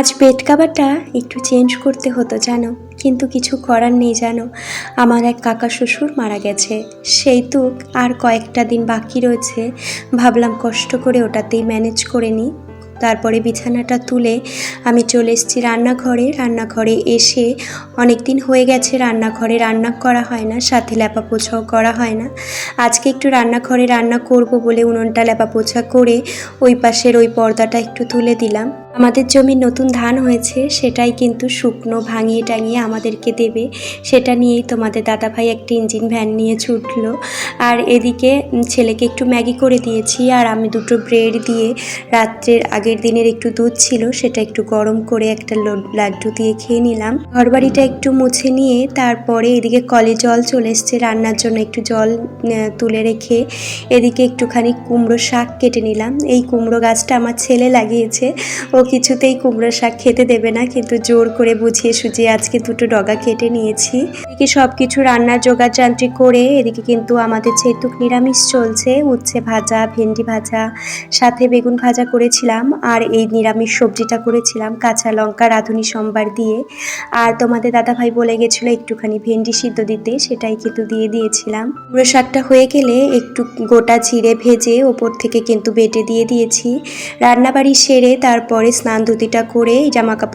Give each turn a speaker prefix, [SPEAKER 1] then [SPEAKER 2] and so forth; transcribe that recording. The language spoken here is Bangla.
[SPEAKER 1] আজ বেড কাভারটা একটু চেঞ্জ করতে হতো জানো, কিন্তু কিছু করার নেই জানো। আমার এক কাকা শ্বশুর মারা গেছে, সেই তো আর কয়েকটা দিন বাকি রয়েছে। ভাবলাম কষ্ট করে ওটাতেই ম্যানেজ করে নিই। তারপরে বিছানাটা তুলে আমি চলে এসেছি রান্নাঘরে। রান্নাঘরে এসে অনেক দিন হয়ে গেছে, রান্নাঘরে রান্না করা হয় না, সাথে ল্যাপা পোছাও করা হয় না। আজকে একটু রান্নাঘরে রান্না করব বলে উনুনটা ল্যাপা পোছা করে ওই পাশের ওই পর্দাটা একটু তুলে দিলাম। আমাদের জমির নতুন ধান হয়েছে, সেটাই কিন্তু শুকনো, ভাঙিয়ে টাঙিয়ে আমাদেরকে দেবে। সেটা নিয়েই তোমাদের দাদাভাই একটা ইঞ্জিন ভ্যান নিয়ে ছুটলো। আর এদিকে ছেলেকে একটু ম্যাগি করে দিয়েছি আর আমি দুটো ব্রেড দিয়ে রাত্রের আগের দিনের একটু দুধ ছিল, সেটা একটু গরম করে একটা লাড্ডু দিয়ে খেয়ে নিলাম। ঘরবাড়িটা একটু মুছে নিয়ে তারপরে এদিকে কলে জল চলে এসছে, রান্নার জন্য একটু জল তুলে রেখে এদিকে একটুখানি কুমড়ো শাক কেটে নিলাম। এই কুমড়ো গাছটা আমার ছেলে লাগিয়েছে। ও কিছুতেই কুমড়ো শাক খেতে দেবে না, কিন্তু জোর করে বুঝিয়ে সুঝিয়ে আজকে দুটো ডগা কেটে নিয়েছি। এদিকে সব কিছু রান্নার জোগাড় যান্ত্রিক করে এদিকে কিন্তু আমাদের যেহেতু নিরামিষ চলছে, উচ্ছে ভাজা, ভেন্ডি ভাজা, সাথে বেগুন ভাজা করেছিলাম আর এই নিরামিষ সবজিটা করেছিলাম কাঁচা লঙ্কা, রাঁধুনি, সোমবার দিয়ে। আর তোমাদের দাদাভাই বলে গেছিল একটুখানি ভেন্ডি সিদ্ধ দিতে, সেটাই কিন্তু দিয়ে দিয়েছিলাম। কুমড়ো শাকটা হয়ে গেলে একটু গোটা চিড়ে ভেজে ওপর থেকে কিন্তু বেটে দিয়ে দিয়েছি। রান্নাবাড়ি সেরে তারপরে স্নান ধুতিটা করে জামা কাপড়